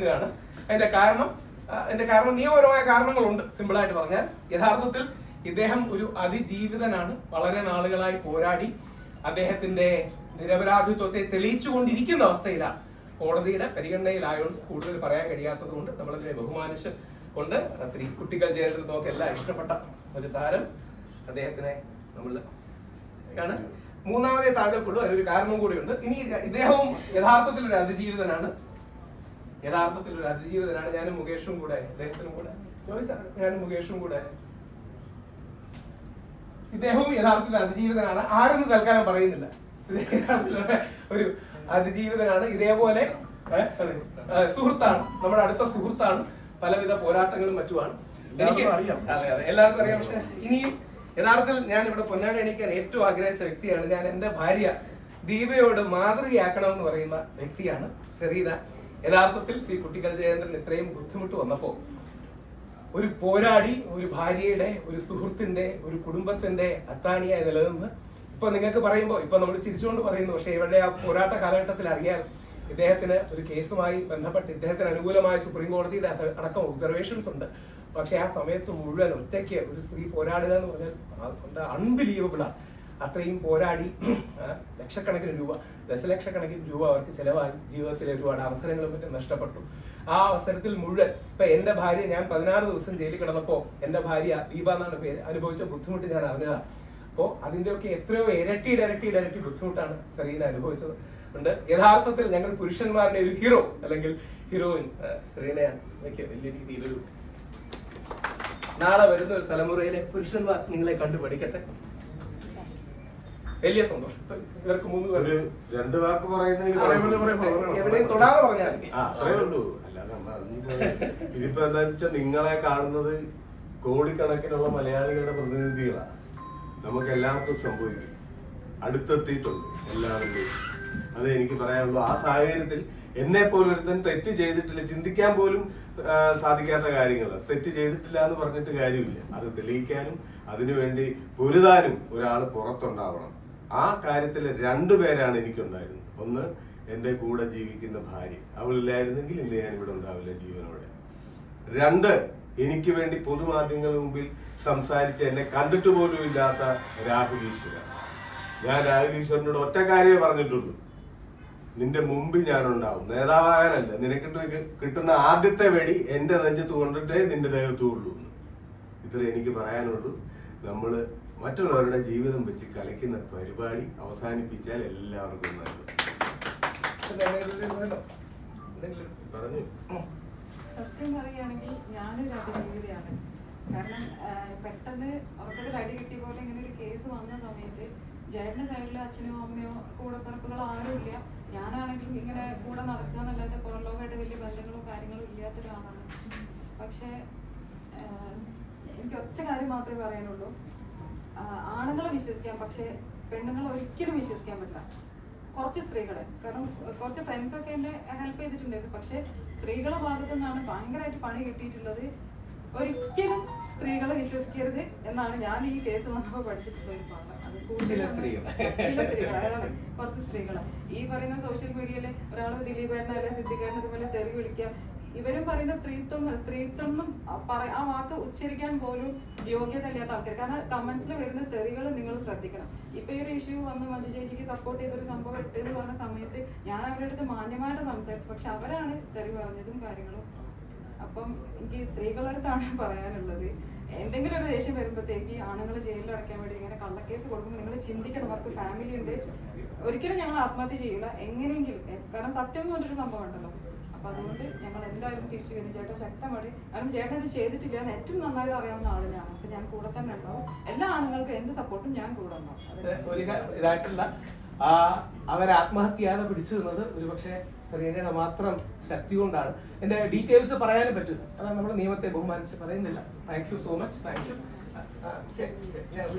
ഇതാണ് അതിന്റെ കാരണം അതിന്റെ കാരണം നിയമപരമായ കാരണങ്ങളുണ്ട് സിമ്പിളായിട്ട് പറഞ്ഞാൽ. യഥാർത്ഥത്തിൽ ഇദ്ദേഹം ഒരു അതിജീവിതനാണ്. വളരെ നാളുകളായി പോരാടി അദ്ദേഹത്തിന്റെ നിരപരാധിത്വത്തെ തെളിയിച്ചുകൊണ്ടിരിക്കുന്ന അവസ്ഥയിലാണ്. കോടതിയുടെ പരിഗണനയിലായതുകൊണ്ട് കൂടുതൽ പറയാൻ കഴിയാത്തത് കൊണ്ട് നമ്മളതിനെ ബഹുമാനിച്ച് കൊണ്ട് ശ്രീ കുട്ടികൾ ജയന്ദ്രൻ നോക്ക് എല്ലാം ഇഷ്ടപ്പെട്ട ഒരു താരം അദ്ദേഹത്തിനെ നമ്മൾ ആണ്. മൂന്നാമതേ താങ്കൾക്കുള്ളൂ. അതിനൊരു കാരണം കൂടിയുണ്ട്. ഇനി ഇദ്ദേഹവും യഥാർത്ഥത്തിൽ ഒരു അതിജീവിതനാണ്. യഥാർത്ഥത്തിൽ ഒരു അതിജീവിതനാണ്. ഞാനും മുകേഷും കൂടെ അദ്ദേഹത്തിനും കൂടെ ജോയിസാണ്. ഞാനും മുകേഷും കൂടെ. ഇദ്ദേഹവും യഥാർത്ഥത്തിൽ അതിജീവിതനാണ്. ആരൊന്നും തൽക്കാലം പറയുന്നില്ല. ഒരു അതിജീവിതനാണ്. ഇതേപോലെ സുഹൃത്താണ്. നമ്മുടെ അടുത്ത സുഹൃത്താണ്. പലവിധ പോരാട്ടങ്ങളും മറ്റുമാണ്. എനിക്ക് എല്ലാവർക്കും അറിയാം. അതെ അതെ എല്ലാവർക്കും അറിയാം. പക്ഷെ ഇനിയും യഥാർത്ഥത്തിൽ ഞാൻ ഇവിടെ പൊന്നാടി എണീക്കാൻ ഏറ്റവും ആഗ്രഹിച്ച വ്യക്തിയാണ് ഞാൻ. എന്റെ ഭാര്യ ദീപയോട് മാതൃകയാക്കണമെന്ന് പറയുന്ന വ്യക്തിയാണ് സെറീന. യഥാർത്ഥത്തിൽ ശ്രീ കുട്ടികൾ ജയേന്ദ്രൻ ഇത്രയും ബുദ്ധിമുട്ട് വന്നപ്പോ ഒരു പോരാടി ഒരു ഭാര്യയുടെ ഒരു സുഹൃത്തിന്റെ ഒരു കുടുംബത്തിന്റെ അത്താണിയായി നിലനിന്ന് ഇപ്പൊ നിങ്ങൾക്ക് പറയുമ്പോൾ ഇപ്പൊ നമ്മൾ ചിരിച്ചുകൊണ്ട് പറയുന്നു പക്ഷേ ഇവരുടെ ആ പോരാട്ട കാലഘട്ടത്തിൽ അറിയാൻ ഇദ്ദേഹത്തിന് ഒരു കേസുമായി ബന്ധപ്പെട്ട് ഇദ്ദേഹത്തിന് അനുകൂലമായ സുപ്രീം കോടതിയുടെ അടക്കം ഒബ്സർവേഷൻസ് ഉണ്ട്. പക്ഷെ ആ സമയത്ത് മുഴുവൻ ഒറ്റയ്ക്ക് ഒരു സ്ത്രീ പോരാടുക എന്ന് പറഞ്ഞാൽ എന്താ അൺബിലീവബിൾ ആണ്. അത്രയും പോരാടി ലക്ഷക്കണക്കിന് രൂപ ദശലക്ഷക്കണക്കിന് രൂപ അവർക്ക് ചിലവായി ജീവിതത്തിലെ ഒരുപാട് അവസരങ്ങളും മറ്റും നഷ്ടപ്പെട്ടു. ആ അവസരത്തിൽ മുഴുവൻ ഇപ്പൊ എന്റെ ഭാര്യ ഞാൻ പതിനാറ് ദിവസം ജയിലിൽ കിടന്നപ്പോ എന്റെ ഭാര്യ ദീപ എന്നാണ് പേര്. അനുഭവിച്ച ബുദ്ധിമുട്ട് ഞാൻ അറിഞ്ഞതാണ്. അപ്പോ അതിന്റെയൊക്കെ എത്രയോ ഇരട്ടി ഇരട്ടി ഇരട്ടി ബുദ്ധിമുട്ടാണ് സെറീന അനുഭവിച്ചത്. ഉണ്ട്. യഥാർത്ഥത്തിൽ ഞങ്ങൾ പുരുഷന്മാരുടെ ഒരു ഹീറോ അല്ലെങ്കിൽ ഹീറോയിൻ സെറീനയാണ്. വലിയ രീതിയിലൊരു നാളെ വരുന്ന ഒരു തലമുറയിലെ പുരുഷന്മാർ നിങ്ങളെ കണ്ടു പഠിക്കട്ടെ വലിയ സന്തോഷം. ഇവർക്ക് മൂന്ന് പേര് രണ്ട് വാക്ക്. എവിടെയും തൊടാതെ പറഞ്ഞാൽ അത്രേ ഉള്ളൂ. അല്ലാതെ ഇതിപ്പോ എന്താ വെച്ചാൽ നിങ്ങളെ കാണുന്നത് കോടിക്കണക്കിനുള്ള മലയാളികളുടെ പ്രതിനിധികളാണ് നമുക്ക് എല്ലാവർക്കും സംഭവിക്കും. അടുത്തെത്തിയിട്ടുണ്ട് എല്ലാവരുടെയും. അത് എനിക്ക് പറയാനുള്ളൂ. ആ സാഹചര്യത്തിൽ എന്നെ പോലൊരുത്തൻ തെറ്റ് ചെയ്തിട്ടില്ല. ചിന്തിക്കാൻ പോലും സാധിക്കാത്ത കാര്യങ്ങൾ തെറ്റ് ചെയ്തിട്ടില്ല എന്ന് പറഞ്ഞിട്ട് കാര്യമില്ല. അത് തെളിയിക്കാനും അതിനുവേണ്ടി പൊരുതാനും ഒരാൾ പുറത്തുണ്ടാവണം. ആ കാര്യത്തിൽ രണ്ടു പേരാണ് എനിക്കുണ്ടായിരുന്നത്. ഒന്ന് എന്റെ കൂടെ ജീവിക്കുന്ന ഭാര്യ. അവളില്ലായിരുന്നെങ്കിൽ ഇന്ന് ഞാൻ ഇവിടെ ഉണ്ടാവില്ല ജീവനോടെ. രണ്ട് എനിക്ക് വേണ്ടി പൊതുമാധ്യമങ്ങളുടെ മുമ്പിൽ സംസാരിച്ച് എന്നെ കണ്ടിട്ട് പോലും ഇല്ലാത്ത രാഹുൽ ഈശ്വര. ഞാൻ രാഹുൽ ഈശ്വരനോട് ഒറ്റ കാര്യമേ പറഞ്ഞിട്ടുള്ളൂ. നിന്റെ മുമ്പിൽ ഞാനുണ്ടാവും. നേതാവാകാനല്ല. നിനക്ക് കിട്ട- കിട്ടുന്ന ആദ്യത്തെ വെടി എന്റെ നെഞ്ചത്ത് കൊണ്ടിട്ടേ നിന്റെ ദേഹത്തു എന്ന്. ഇത്രേ എനിക്ക് പറയാനുള്ളൂ. നമ്മൾ മറ്റുള്ളവരുടെ ജീവിതം വെച്ച് കളിക്കുന്ന പരിപാടി അവസാനിപ്പിച്ചാൽ എല്ലാവർക്കും നല്ലത്. സത്യം പറയുകയാണെങ്കിൽ ഞാനൊരു അതിജീവിതയാണ്. കാരണം പെട്ടെന്ന് അവർക്കൊരു അടി കിട്ടിയ പോലെ ഇങ്ങനെ ഒരു കേസ് വന്ന സമയത്ത് ജയന്റെ സൈഡിൽ അച്ഛനോ അമ്മയോ കൂടപ്പിറപ്പുകളോ ആരുമില്ല ഞാനാണെങ്കിലും ഇങ്ങനെ കൂടെ നടക്കുക എന്നല്ലാതെ പുറംലോകമായിട്ട് വലിയ ബന്ധങ്ങളോ കാര്യങ്ങളോ ഇല്ലാത്ത ഒരാളാണ് പക്ഷേ എനിക്ക് ഒറ്റ കാര്യം മാത്രമേ പറയാനുള്ളൂ. ആണുങ്ങളെ വിശ്വസിക്കാം പക്ഷെ പെണ്ണുങ്ങളെ ഒരിക്കലും വിശ്വസിക്കാൻ പറ്റില്ല. കുറച്ച് സ്ത്രീകളെ. കാരണം കുറച്ച് ഫ്രണ്ട്സ് ഒക്കെ എന്നെ ഹെൽപ്പ് ചെയ്തിട്ടുണ്ടായിരുന്നു. പക്ഷെ സ്ത്രീകളെ ഭാഗത്തു നിന്നാണ് ഭയങ്കരമായിട്ട് പണി കിട്ടിയിട്ടുള്ളത്. ഒരിക്കലും സ്ത്രീകളെ വിശ്വസിക്കരുത് എന്നാണ് ഞാൻ ഈ കേസ് വന്നപ്പോൾ പഠിച്ചിട്ടുള്ള ഒരു പാഠം. അത് ചില സ്ത്രീകൾ. കുറച്ച് സ്ത്രീകളെ. ഈ പറയുന്ന സോഷ്യൽ മീഡിയയിൽ ഒരാൾ ദിലീപേട്ടനെ അല്ലെ സിദ്ധിക്കേണ്ടതുപോലെ തെറി വിളിക്കുക. ഇവരും പറയുന്ന സ്ത്രീത്വം സ്ത്രീത്വം ആ വാക്ക് ഉച്ചരിക്കാൻ പോലും യോഗ്യത ഇല്ലാത്ത ആൾക്കാർ. കാരണം കമന്റ്സിൽ വരുന്ന തെറികൾ നിങ്ങൾ ശ്രദ്ധിക്കണം. ഇപ്പൊ ഈ ഒരു ഇഷ്യൂ വന്ന് മഞ്ജു ചേച്ചിക്ക് സപ്പോർട്ട് ചെയ്തൊരു സംഭവം ഇട്ട് എന്ന് പറഞ്ഞ സമയത്ത് ഞാൻ അവരുടെ അടുത്ത് മാന്യമായിട്ട് സംസാരിച്ചു. പക്ഷെ അവരാണ് തെറി പറഞ്ഞതും കാര്യങ്ങളും. അപ്പം എനിക്ക് സ്ത്രീകളുടെ അടുത്താണ് പറയാനുള്ളത്. എന്തെങ്കിലും ഒരു ദേഷ്യം വരുമ്പോഴത്തേക്ക് ആണുങ്ങൾ ജയിലിൽ അടയ്ക്കാൻ വേണ്ടി ഇങ്ങനെ കള്ളക്കേസ് കൊടുക്കുമ്പോൾ നിങ്ങൾ ചിന്തിക്കണം അവർക്ക് ഫാമിലി ഉണ്ട്. ഒരിക്കലും ഞങ്ങൾ ആത്മഹത്യ ചെയ്യില്ല എങ്ങനെയെങ്കിലും. കാരണം സത്യം എന്ന് പറഞ്ഞൊരു സംഭവം ഉണ്ടല്ലോ. അപ്പൊ അതുകൊണ്ട് ഞങ്ങൾ എന്തായാലും തിരിച്ചു വരും ചേട്ടൻ ശക്തമായി കാരണം ചേട്ടൻ ഇത് ചെയ്തിട്ടില്ല. എന്ന് ഏറ്റവും നന്നായി അറിയാവുന്ന ആളിനാണ്. അപ്പൊ ഞാൻ കൂടെ തന്നെ ഉണ്ടാവും. എല്ലാ ആണുങ്ങൾക്കും എന്ത് സപ്പോർട്ടും ഞാൻ കൂടെ ഉണ്ടാവും. ഒരു ആ അവരെ ആത്മഹത്യ ചെയ്യാതെ പിടിച്ചു നിന്നത് ഒരുപക്ഷെ സെറീനയുടെ മാത്രം ശക്തി കൊണ്ടാണ്. എന്റെ ഡീറ്റെയിൽസ് പറയാനും പറ്റില്ല. അതാണ് നമ്മൾ നിയമത്തെ ബഹുമാനിച്ച് പറയുന്നില്ല. Thank you so much thank you